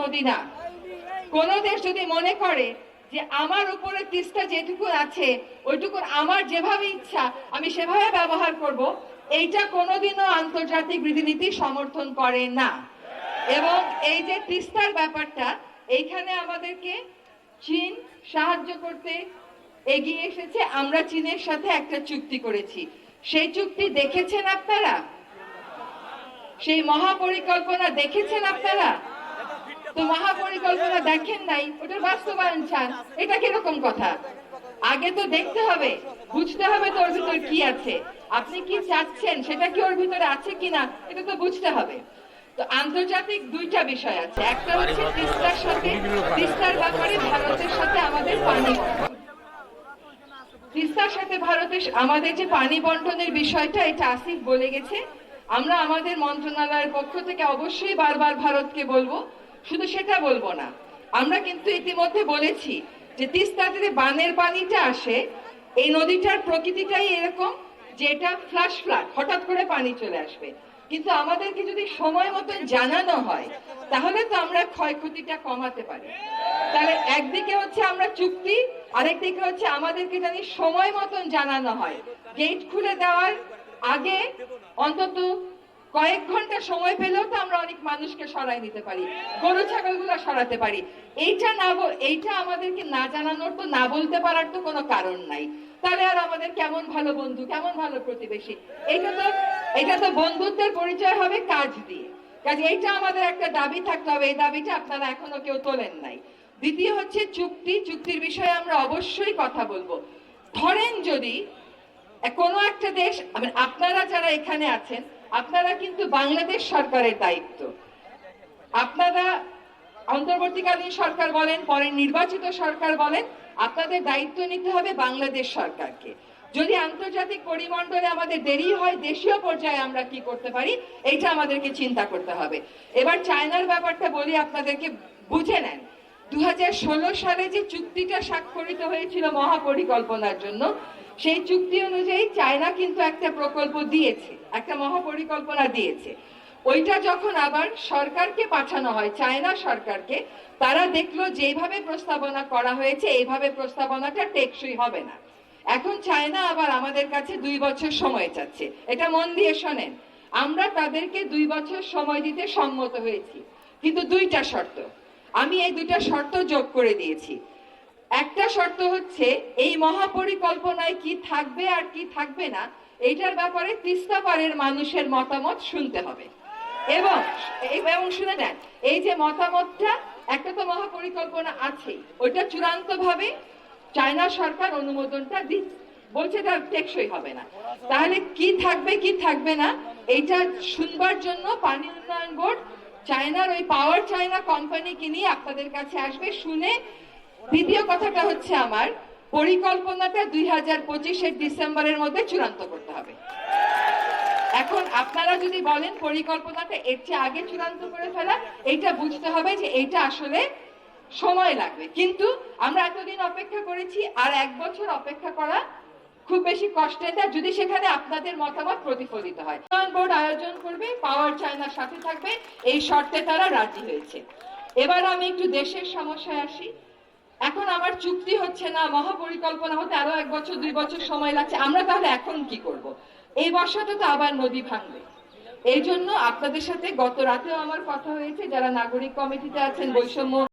নদী না। কোন দেশ যদি মনে করে যে আমার উপরে তিস্তা যেটুকু আছে, ওইটুকুর আমার যেভাবে ইচ্ছা, আমি সেভাবে ব্যবহার করব, এইটা কোনোদিনও আন্তর্জাতিক রীতিনীতি সমর্থন করে না। এবং এই যে তিস্তার ব্যাপারটা, এইখানে আমাদেরকে চীন সাহায্য করতে এগিয়ে এসেছে। আমরা চীনের সাথে একটা চুক্তি করেছি। সেই চুক্তি দেখেছেন আপনারা? সেই মহাপরিকল্পনা দেখেছেন আপনারা? তো মহাপরিকল্পনা দেখেন নাই, ওটার বাস্তবায়ন চান। এটা কীরকম কথা? আগে তো দেখতে হবে, বুঝতে হবে তো ওর ভিতর কি আছে। আপনি কি চাচ্ছেন, সেটা কি ওর ভিতরে আছে কিনা, এটা তো বুঝতে হবে। তো আন্তর্জাতিক দুইটা বিষয় আছে। একটা হচ্ছে তিস্তার সাথে তিস্তার ব্যাপারে ভারতের সাথে আমাদের পানি তিস্তার সাথে ভারতের আমাদের যে পানি বন্টনের বিষয়টা, এটা আসিফ বলে গেছে। আমরা আমাদের মন্ত্রণালয়ের পক্ষ থেকে অবশ্যই বারবার ভারতকে বলব শুধু সেটা বলব না। আমরা কিন্তু ইতিমধ্যে বলেছি যে তিস্তাতে বানের পানিটা আসে, এই নদীটার প্রকৃতিটাই এরকম যে এটা ফ্লাশ ফ্লাড হঠাৎ করে পানি চলে আসবে। কিন্তু আমাদেরকে যদি সময় মতো জানানো হয়, তাহলে তো আমরা ক্ষয়ক্ষতিটা কমাতে পারি। তাহলে একদিকে হচ্ছে আমরা চুক্তি আরেকদিকে হচ্ছে আমাদেরকে জানি সময় মতন জানানো হয়। গেট খুলে দেওয়ার আগে অন্তত কয়েক ঘণ্টা সময় পেলেও তো আমরা অনেক মানুষকে সরাই নিতে পারি, গরু, ছাগলগুলো সরাতে পারি। এইটা না এইটা আমাদেরকে না জানানোর তো, না বলতে পারার তো কোনো কারণ নাই। তাহলে আর আমাদের কেমন ভালো বন্ধু, কেমন ভালো প্রতিবেশী? এটা তো এটা তো বন্ধুত্বের পরিচয় হবে কাজ দিয়ে। কাজে এইটা আমাদের একটা দাবি থাকতে হবে, এই দাবিটা আপনারা এখনও কেউ তোলেন নাই। দ্বিতীয় হচ্ছে চুক্তি, চুক্তির বিষয়ে আমরা অবশ্যই কথা বলব। ধরেন যদি কোনো একটা দেশ আপনারা যারা এখানে আছেন আপনারা কিন্তু বাংলাদেশ সরকারের দায়িত্ব। আপনারা অন্তর্বর্তীকালীন সরকার বলেন, পরে নির্বাচিত সরকার বলেন, আপনাদের দায়িত্ব নিতে হবে বাংলাদেশ সরকারকে। যদি আন্তর্জাতিক পরিমণ্ডলে আমাদের দেরি হয়, দেশীয় পর্যায়ে আমরা কি করতে পারি, এইটা আমাদেরকে চিন্তা করতে হবে। এবার চায়নার ব্যাপারটা বলি, আপনাদেরকে বুঝে নেন। দু হাজার ষোলো সালে যে চুক্তিটা স্বাক্ষরিত হয়েছিল মহাপরিকল্পনার জন্য সেই চুক্তি অনুযায়ী চায়না কিন্তু একটা প্রকল্প দিয়েছে, একটা মহাপরিকল্পনা দিয়েছে। ওইটা যখন আবার সরকারকে পাঠানো হয়, চায়না সরকারকে, তারা দেখল যেভাবে প্রস্তাবনা করা হয়েছে, এইভাবে প্রস্তাবনাটা টেকসই হবে না। এখন চায়না আবার আমাদের কাছে দুই বছর সময় চাচ্ছে। এটা মন দিয়ে শোনেন, আমরা তাদেরকে দুই বছর সময় দিতে সম্মত হয়েছি। কিন্তু দুইটা শর্ত, আমি এই দুইটা শর্ত যোগ করে দিয়েছি। একটা শর্ত হচ্ছে, এই মহাপরিকল্পনায় কি থাকবে আর কি থাকবে না, এইটার ব্যাপারে তিস্তা পাড়ের মানুষের মতামত শুনতে হবে। এবং এবং শুনে নেন, এই যে মতামতটা, একটা তো মহাপরিকল্পনা আছেই, ওইটা চূড়ান্ত ভাবে চায়না সরকার অনুমোদনটা দিচ্ছে। বলছে এটা টেকসই হবে না। তাহলে কি থাকবে কি থাকবে না, এইটা শুনবার জন্য পানি উন্নয়ন বোর্ড, চায়নার ওই পাওয়ার চায়না কোম্পানিকে নিয়ে আপনাদের কাছে আসবে, শুনে দ্বিতীয় কথাটা হচ্ছে আমার, পরিকল্পনাটা দুই হাজার পঁচিশের ডিসেম্বরের মধ্যে চূড়ান্ত করতে হবে। এখন আপনারা যদি বলেন পরিকল্পনাটা এর চেয়ে আগে চূড়ান্ত করে ফেলা, এইটা বুঝতে হবে যে এইটা আসলে সময় লাগবে। কিন্তু আমরা এতদিন অপেক্ষা করেছি আর এক বছর অপেক্ষা করা খুব বেশি কষ্টের না, যদি সেখানে আপনাদের মতামত প্রতিফলিত হয়। বোর্ড আয়োজন করবে, পাওয়ার চায়নার সাথে থাকবে, এই শর্তে তারা রাজি হয়েছে। এবার আমি একটু দেশের সমস্যায় আসি। এখন আমার চুক্তি হচ্ছে না, মহাপরিকল্পনা হতে আরও এক বছর, দুই বছর সময় লাগছে, আমরা তাহলে এখন কি করব? এই বর্ষাতে তো আবার নদী ভাঙবে। এই জন্য আপনাদের সাথে গত রাতেও আমার কথা হয়েছে, যারা নাগরিক কমিটিতে আছেন, বৈষম্য